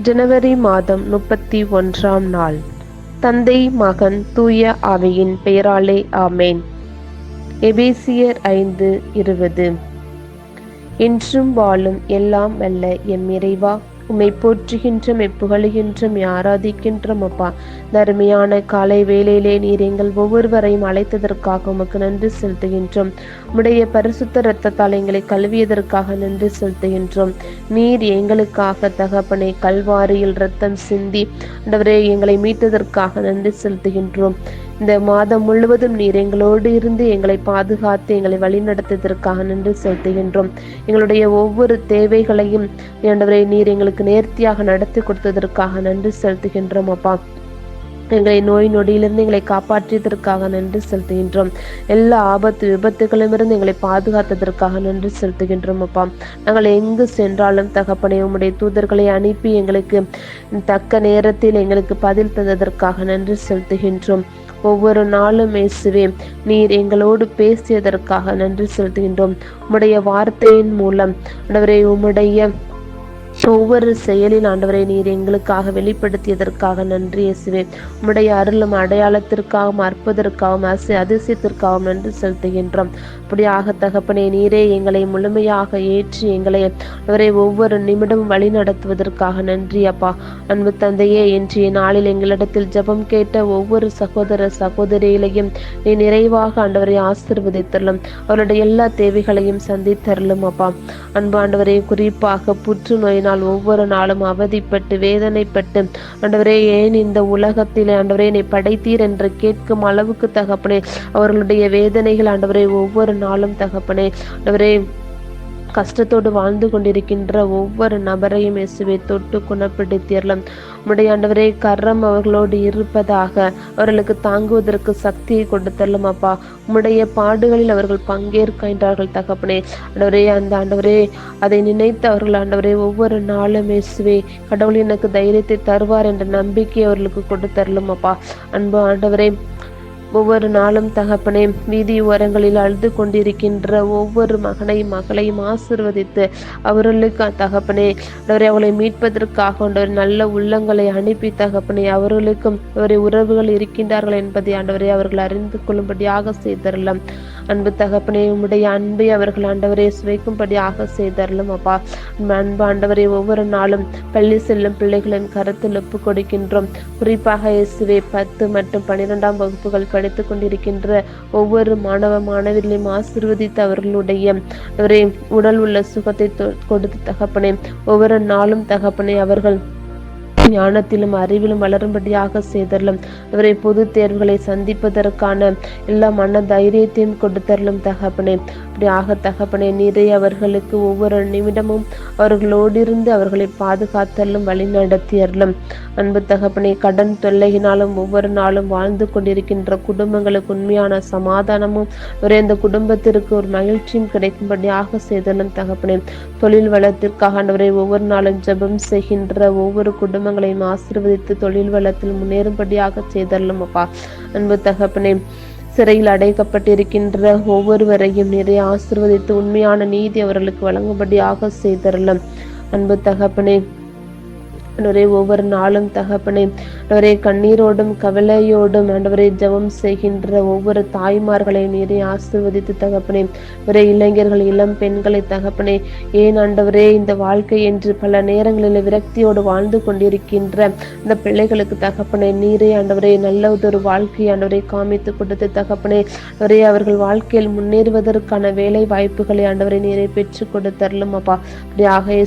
ஜனவரி மாதம் முப்பத்தி ஒன்றாம் நாள். தந்தை மகன் தூய அவையின் பெயராலே ஆமேன். எபேசியர் ஐந்து இருபது. என்றும் வாழும் எல்லாம் வல்ல எம் இறைவா. உம்மை போற்றுகின்றோம் புகழுகின்றோம் ஆராதிக்கின்றோம் அப்பா. தருமையான காலை வேலையிலே நீர் எங்கள் ஒவ்வொருவரையும் அழைத்ததற்காக உமக்கு நன்றி செலுத்துகின்றோம். உடைய பரிசுத்த இரத்தத்தால் எங்களை கழுவியதற்காக நன்றி செலுத்துகின்றோம். நீர் எங்களுக்காக தகப்பனை கல்வாரியில் ரத்தம் சிந்தி ஆண்டவரே எங்களை மீட்டதற்காக நன்றி செலுத்துகின்றோம். இந்த மாதம் முழுவதும் நீர் எங்களோடு இருந்து எங்களை பாதுகாத்து எங்களை வழிநடத்ததற்காக நின்று செலுத்துகின்றோம். எங்களுடைய ஒவ்வொரு தேவைகளையும் நீர் எங்களுக்கு நேர்த்தியாக நடத்தி கொடுத்ததற்காக நன்றி செலுத்துகின்றோம் அப்பா. எங்களை நோய் நொடியிலிருந்து எங்களை காப்பாற்றியதற்காக நன்றி செலுத்துகின்றோம். எல்லா ஆபத்து விபத்துகளிலிருந்து எங்களை பாதுகாத்ததற்காக நன்றி செலுத்துகின்றோம் அப்பா. நாங்கள் எங்கு சென்றாலும் தகப்பனை உம்முடைய தூதர்களை அனுப்பி எங்களுக்கு தக்க நேரத்தில் எங்களுக்கு பதில் தந்ததற்காக நன்றி செலுத்துகின்றோம். ஒவ்வொரு நாளும் இயேசுவே நீர் எங்களோடு பேசியதற்காக நன்றி செலுத்துகின்றோம். உம்முடைய வார்த்தையின் மூலம் ஆண்டவரே உம்முடைய ஒவ்வொரு செயலில் ஆண்டவரை நீர் எங்களுக்காக வெளிப்படுத்தியதற்காக நன்றி இயேசுவே. உம்முடைய அருளும் அடையாளத்திற்காகவும் அற்பதற்காகவும் அசி அதிசயத்திற்காகவும் நன்றி செலுத்துகின்றோம். அப்படியாக தகப்பனே நீரே எங்களை முழுமையாக ஏற்றி எங்களை அவரை ஒவ்வொரு நிமிடமும் வழி நடத்துவதற்காக நன்றி அப்பா. அன்பு தந்தையே இன்றைய நாளில் எங்களிடத்தில் ஜெபம் கேட்ட ஒவ்வொரு சகோதர சகோதரிகளையும் நீ நிறைவாக ஆண்டவரை ஆசிர்வதித்தரலும் அவருடைய எல்லா தேவைகளையும் சந்தித்தரலும் அப்பா. அன்பு ஆண்டவரை குறிப்பாக புற்றுநோயினால் நாள் ஒவ்வொரு நாளும் அவதிப்பட்டு வேதனைப்பட்டு ஆண்டவரே ஏன் இந்த உலகத்தில் ஆண்டவரே என்னை படைத்தீர் என்று கேட்கும் அளவுக்கு தகப்பனே அவர்களுடைய வேதனைகள் ஆண்டவரே ஒவ்வொரு நாளும் தகப்பனே ஆண்டவரே கஷ்டத்தோடு வாழ்ந்து கொண்டிருக்கின்ற ஒவ்வொரு நபரையும் இயேசுவை தொட்டு குணப்படுத்தியறலாம் உம்முடைய ஆண்டவரே கரம் அவர்களோடு இருப்பதாக அவர்களுக்கு தாங்குவதற்கு சக்தியை கொடுத்தரலாம் அப்பா. உம்முடைய பாடுகளில் அவர்கள் பங்கேற்கின்றார்கள் தகப்பனே. ஆண்டவரே அந்த ஆண்டவரே அதை நினைத்து அவர்கள் ஆண்டவரே ஒவ்வொரு நாளும் இயேசுவே கடவுள் எனக்கு தைரியத்தை தருவார் என்ற நம்பிக்கை அவர்களுக்கு கொடுத்தரலும் அப்பா. அன்பு ஆண்டவரே ஒவ்வொரு நாளும் தகப்பனே வீதி ஓரங்களில் அழுது கொண்டிருக்கின்ற ஒவ்வொரு மகனையும் மகளையும் ஆசிர்வதித்து அவர்களுக்கு தகப்பனே அவரை அவளை மீட்பதற்காக ஒரு நல்ல உள்ளங்களை அனுப்பி தகப்பனே அவர்களுக்கும் அவரை உறவுகள் இருக்கின்றார்கள் என்பதை ஆண்டவரை அவர்கள் அறிந்து கொள்ளும்படியாக செய்தரலாம். அன்பு தகப்பனே உம்முடைய அன்பை அவர்கள் ஆண்டவரை சுவைக்கும்படியாக செய்தரலும் அப்பா. அன்பு ஆண்டவரை ஒவ்வொரு நாளும் பள்ளி செல்லும் பிள்ளைகளின் கருத்தில் ஒப்பு கொடுக்கின்றோம். குறிப்பாக இயேசுவை பத்து மற்றும் பன்னிரெண்டாம் வகுப்புகள் படித்துக் கொண்டிருக்கின்ற ஒவ்வொரு மாணவ மாணவிகளையும் ஆசிர்வதித்து அவர்களுடைய அவரை உடல் உள்ள சுகத்தை கொடுத்து தகப்பனே ஒவ்வொரு நாளும் தகப்பனே அவர்கள் ஞானத்திலும் அறிவிலும் வளரும்படியாக செய்தரலும் அவரை பொது தேர்வுகளை சந்திப்பதற்கான எல்லா மன தைரியத்தையும் கொடுத்தரலும் தகப்பனே. அப்படியாக தகப்பனே நீரை அவர்களுக்கு ஒவ்வொரு நிமிடமும் அவர்களோடு இருந்து அவர்களை பாதுகாத்தலும் வழி நடத்தியறலும் அன்பு தகப்பனே கடன் தொல்லையினாலும் ஒவ்வொரு நாளும் வாழ்ந்து கொண்டிருக்கின்ற குடும்பங்களுக்கு உண்மையான சமாதானமும் ஒரு அந்த குடும்பத்திற்கு ஒரு மகிழ்ச்சியும் கிடைக்கும்படியாக செய்தலும் தகப்பனே. தொழில் வளத்திற்காக ஆண்டவரை ஒவ்வொரு நாளும் ஜெபம் செய்கின்ற ஒவ்வொரு குடும்பங்களையும் ஆசீர்வதித்து தொழில் வளத்தில் முன்னேறும்படியாக செய்தரலும் அப்பா. அன்பு தகப்பனே சிறையில் அடைக்கப்பட்டிருக்கின்ற ஒவ்வொருவரையும் நிறைய ஆசிர்வதித்து உண்மையான நீதி அவர்களுக்கு வழங்கும்படியாக செய்தரலும். அன்பு தகப்பனே ஆண்டவரே ஒவ்வொரு நாளும் தகப்பனே ஆண்டவரே கண்ணீரோடும் கவலையோடும் ஆண்டவரை ஜெபம் செய்கின்ற ஒவ்வொரு தாய்மார்களை நீரை ஆசிர்வதித்து தகப்பனே. ஒரே இளைஞர்கள் இளம் பெண்களை தகப்பனே ஏன் ஆண்டவரே இந்த வாழ்க்கை என்று பல நேரங்களில் விரக்தியோடு வாழ்ந்து கொண்டிருக்கின்ற இந்த பிள்ளைகளுக்கு தகப்பனே நீரே ஆண்டவரே நல்ல ஒரு வாழ்க்கை ஆண்டவரை காமித்து கொடுத்து தகப்பனே ஒரே அவர்கள் வாழ்க்கையில் முன்னேறுவதற்கான வேலை வாய்ப்புகளை ஆண்டவரை நீரை பெற்றுக் கொடுத்தரலும் அப்பா. அப்படியாக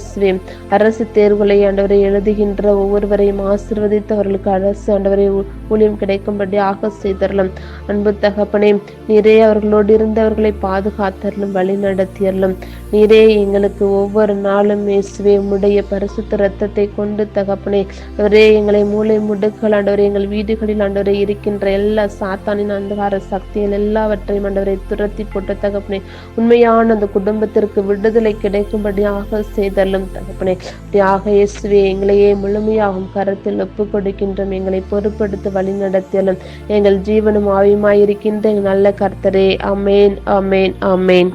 அரசு தேர்வுகளை ஆண்டவரை எழுதி வருகின்ற ஒவ்வொருவரையும் ஆசிர்வதித்து அவர்களுக்கு அரசு ஆண்டவரை ஊழியம் கிடைக்கும்படி ஆக செய்தரலும். அன்பு தகப்பனே நீரே அவர்களோடு இருந்தவர்களை பாதுகாத்தரலும் வழி நடத்தியரலும். நீரே எங்களுக்கு ஒவ்வொரு நாளும் இயேசுவே உம்முடைய பரிசுத்த ரத்தத்தை கொண்டு தகப்பனே. அவரே எங்களை மூளை முடுக்கள் ஆண்டவரே எங்கள் வீடுகளில் ஆண்டவரை இருக்கின்ற எல்லா சாத்தானின் அந்தகார சக்திகள் எல்லாவற்றையும் ஆண்டவரை துரத்தி போட்ட தகப்பனே. உண்மையான அந்த குடும்பத்திற்கு விடுதலை கிடைக்கும்படியாக செய்தரலும் தகப்பனே. அப்படியாக இயேசுவே எங்களை எங்களையே முழுமையாகும் கரத்தில் ஒப்பு கொடுக்கின்றோம் எங்களை பொறுப்படுத்த வழிநடத்தலும் எங்கள் ஜீவனும் ஆவியுமாயிருக்கின்ற நல்ல கர்த்தரே. அமேன் அமேன் அமேன்